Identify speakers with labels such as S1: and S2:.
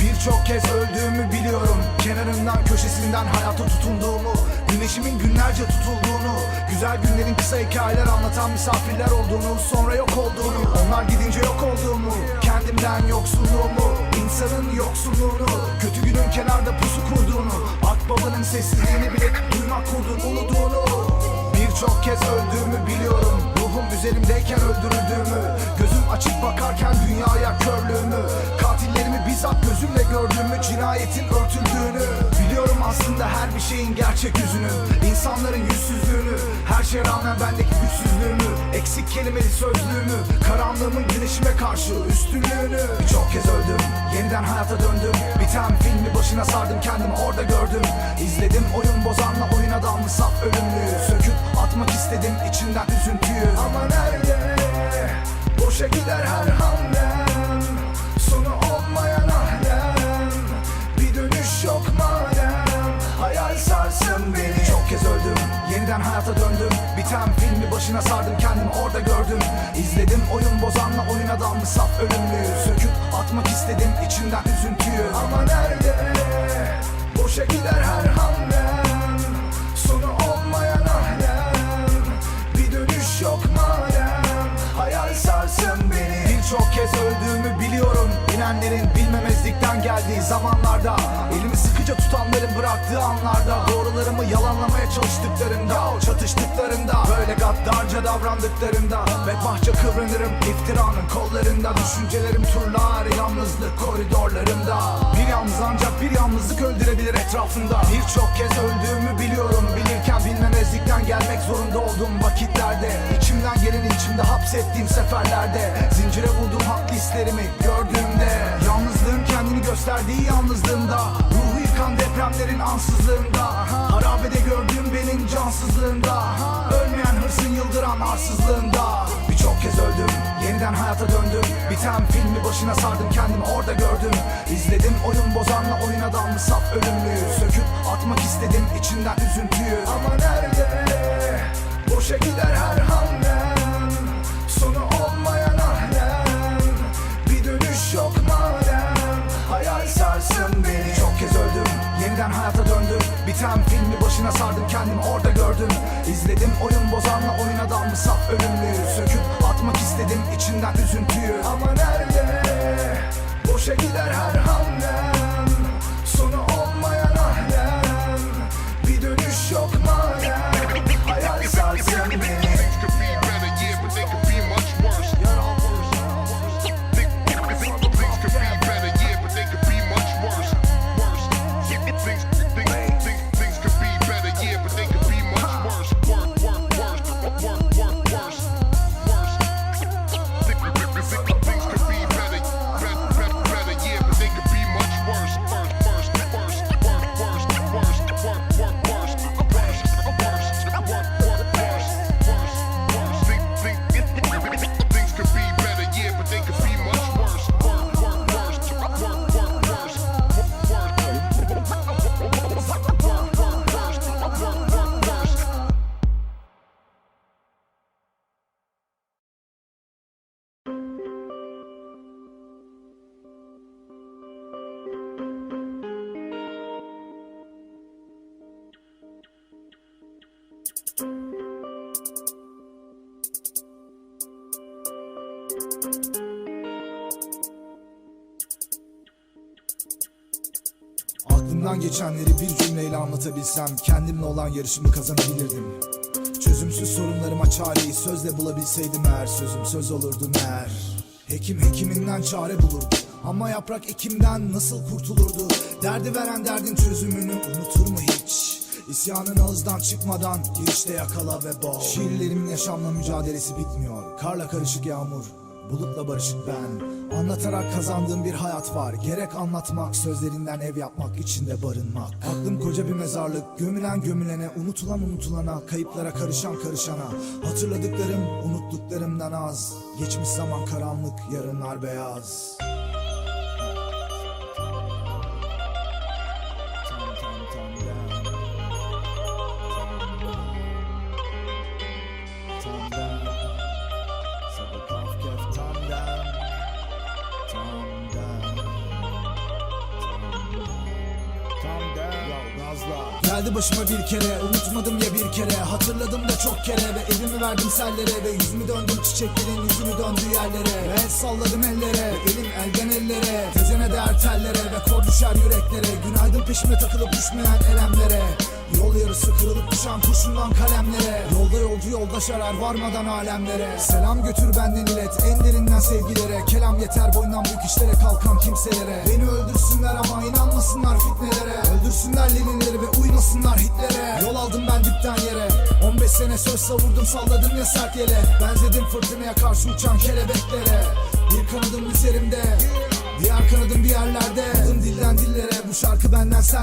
S1: birçok kez öldüğümü biliyorum. Kenarından köşesinden hayata tutunduğumu Güneşimin günlerce tutulduğunu Güzel günlerin kısa hikayeler anlatan misafirler olduğunu Sonra yok olduğunu Onlar gidince yok olduğumu Kendimden yoksunluğumu insanın yoksulluğunu Kötü günün kenarda pusu kurduğunu Akbabanın sessizliğini bile duymak kurdun uluduğunu Birçok kez öldüğümü biliyorum. Ruhum üzerimdeyken öldürüldüğümü Gözüm açık bakarken Cinayetin örtüldüğünü Biliyorum aslında her bir şeyin gerçek yüzünü İnsanların yüzsüzlüğünü Her şeye rağmen bendeki güçsüzlüğümü Eksik kelimeli sözlüğümü Karanlığımın güneşime karşı üstünlüğünü Birçok kez öldüm Yeniden hayata döndüm Biten filmi başına sardım kendimi orada gördüm İzledim oyun bozanla oyuna dalmış saf ölümlüyü Söküp atmak istedim içinden üzüntüyü. Ama nerede? Boşa gider her hamlem Sonu sarsın beni? Çok kez öldüm. Yeniden hayata döndüm. Biten filmi başına sardım. Kendimi orada gördüm. İzledim oyun bozanla oyuna dalmış saf ölümlüyü Söküp atmak istedim. İçinden üzüntüyü. Ama nerede? Boşa gider her hamlem. Sonu olmayan ahlem. Bir dönüş yok madem. Hayal sarsın beni. Birçok kez öldüğümü biliyorum. İnenlerin bilmemezlikten geldiği zamanlarda. Elimi sıkıca tutanların bıraktığı anlarda Doğrularımı yalanlamaya çalıştıklarında Çatıştıklarında Böyle gaddarca davrandıklarında Bedbahtça kıvranırım iftiranın kollarında Düşüncelerim turlar yalnızlık koridorlarında Bir yalnız ancak bir yalnızlık öldürebilir etrafında Birçok kez öldüğümü biliyorum Bilirken bilmemezlikten gelmek zorunda olduğum vakitlerde. İçimden geleni içimde hapsettiğim seferlerde Zincire vurdum haklı hislerimi gördüğümde Yalnızlığın kendini gösterdiği yalnızlığımda Ruhu yıkan depremlerin ansızlığında. Harabede gördüğüm benim cansızlığında Ölmeyen hırsın yıldıran arsızlığında. Birçok kez öldüm Yeniden hayata döndüm. Biten filmi başına sardım kendimi orada gördüm. İzledim oyun bozanla oyuna dalmış saf ölümlüyü. Söküp atmak istedim içinden üzüntüyü. Ama nerede Biten filmi başına sardım kendimi orada gördüm. İzledim oyun bozanla oyuna dalmış saf ölümlüyü Söküp atmak istedim içinden üzüntüyü. Ama nerede? Boşa gider her hamlem Aklımdan geçenleri bir cümleyle anlatabilsem Kendimle olan yarışımı kazanabilirdim. Çözümsüz sorunlarıma çareyi sözle bulabilseydim eğer Sözüm söz olurdu meğer Hekim hekiminden çare bulurdu Ama yaprak ekimden nasıl kurtulurdu? Derdi veren derdin çözümünü unutur mu hiç? İsyanın ağızdan çıkmadan girişte yakala ve boğ. Şiirlerimin yaşamla mücadelesi bitmiyor. Karla karışık yağmur Bulutla barışık ben. Anlatarak kazandığım bir hayat var. Gerek anlatmak sözlerinden ev yapmak içinde barınmak. Aklım koca bir mezarlık. Gömülen gömülene unutulan unutulana Kayıplara karışan karışana. Hatırladıklarım unuttuklarımdan az. Geçmiş zaman karanlık yarınlar beyaz Geldi başıma bir kere unutmadım ya bir kere. Hatırladım da çok kere ve elimi verdim sellere Ve yüzümü döndüm çiçeklerin yüzümü döndüğü yerlere. Ve el salladım ellere ve elim elden ellere. Tezene değer tellere ve kor düşer yüreklere. Günaydın peşime takılıp düşmeyen elemlere. Yol yarısı kırılıp düşen kurşundan kalemlere. yolcu yoldaş arar varmadan alemlere. Selam götür benden ilet en derinden sevgilere. Kelam yeter boyundan büyük işlere kalkan kimselere. Beni öldürsünler ama inanmasınlar fitnelere. Öldürsünler Leninleri ve uymasınlar Hitler'e. Yol aldım ben dipten yere. 15 sene söz savurdum salladım ya sert yele Benzedim fırtınaya karşı uçan kelebeklere. Bir kanadım üzerimde Diğer kanadım bir yerlerde. Adım dilden dillere bu şarkı benden sen